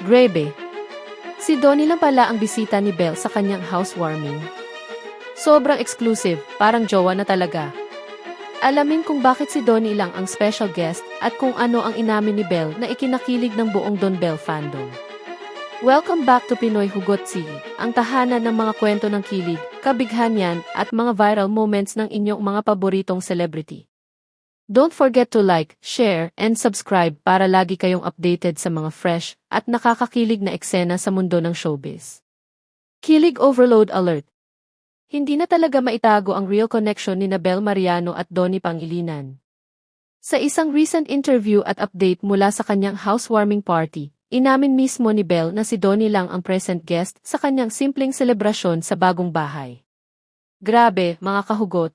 Grebe. Si Donnie lang pala ang bisita ni Belle sa kanyang housewarming. Sobrang exclusive, parang jowa na talaga. Alamin kung bakit si Donnie lang ang special guest at kung ano ang inamin ni Belle na ikinakilig ng buong Don Bell fandom. Welcome back to Pinoy Hugot City, ang tahanan ng mga kwento ng kilig, kabighanyan at mga viral moments ng inyong mga paboritong celebrity. Don't forget to like, share, and subscribe para lagi kayong updated sa mga fresh at nakakakilig na eksena sa mundo ng showbiz. Kilig Overload Alert Hindi na talaga maitago ang real connection ni Nabel Mariano at Donnie Pangilinan. Sa isang recent interview at update mula sa kanyang housewarming party, inamin mismo ni Belle na si Donnie lang ang present guest sa kanyang simpleng selebrasyon sa bagong bahay. Grabe, mga kahugot.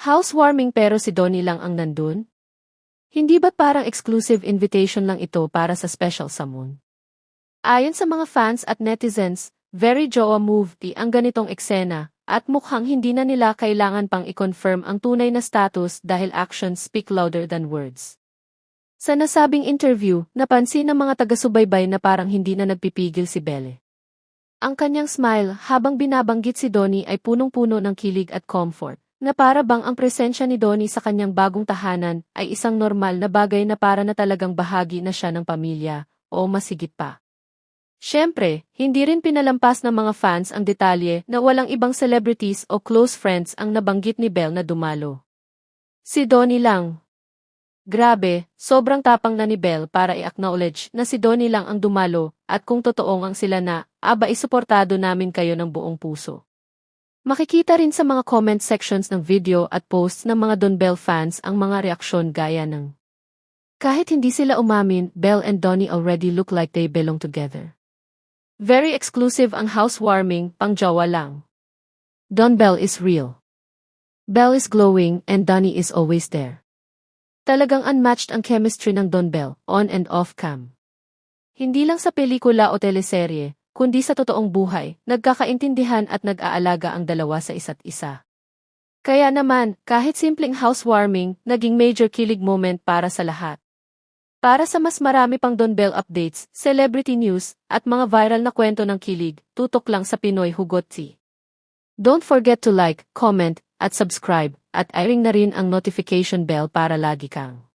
Housewarming pero si Donnie lang ang nandun? Hindi ba parang exclusive invitation lang ito para sa special someone? Ayon sa mga fans at netizens, very jowa move di ang ganitong eksena, at mukhang hindi na nila kailangan pang i-confirm ang tunay na status dahil actions speak louder than words. Sa nasabing interview, napansin ng mga taga-subaybay na parang hindi na nagpipigil si Belle. Ang kanyang smile habang binabanggit si Donnie ay punong-puno ng kilig at comfort, na para bang ang presensya ni Donnie sa kanyang bagong tahanan ay isang normal na bagay na para na talagang bahagi na siya ng pamilya, o masigit pa. Siyempre, hindi rin pinalampas ng mga fans ang detalye na walang ibang celebrities o close friends ang nabanggit ni Belle na dumalo. Si Donnie lang. Grabe, sobrang tapang na ni Belle para i-acknowledge na si Donnie lang ang dumalo at kung totoong ang sila na, aba isuportado namin kayo ng buong puso. Makikita rin sa mga comment sections ng video at posts ng mga Don Bell fans ang mga reaksyon gaya ng Kahit hindi sila umamin, Belle and Donnie already look like they belong together. Very exclusive ang housewarming, pang jowa lang. Don Bell is real. Belle is glowing and Donnie is always there. Talagang unmatched ang chemistry ng Don Bell, on and off cam. Hindi lang sa pelikula o teleserye, kundi sa totoong buhay, nagkakaintindihan at nag-aalaga ang dalawa sa isa't isa. Kaya naman, kahit simpleng housewarming, naging major kilig moment para sa lahat. Para sa mas marami pang Don Bell updates, celebrity news, at mga viral na kwento ng kilig, tutok lang sa Pinoy Hugot Tea. Don't forget to like, comment, at subscribe, at i-ring na rin ang notification bell para lagi kang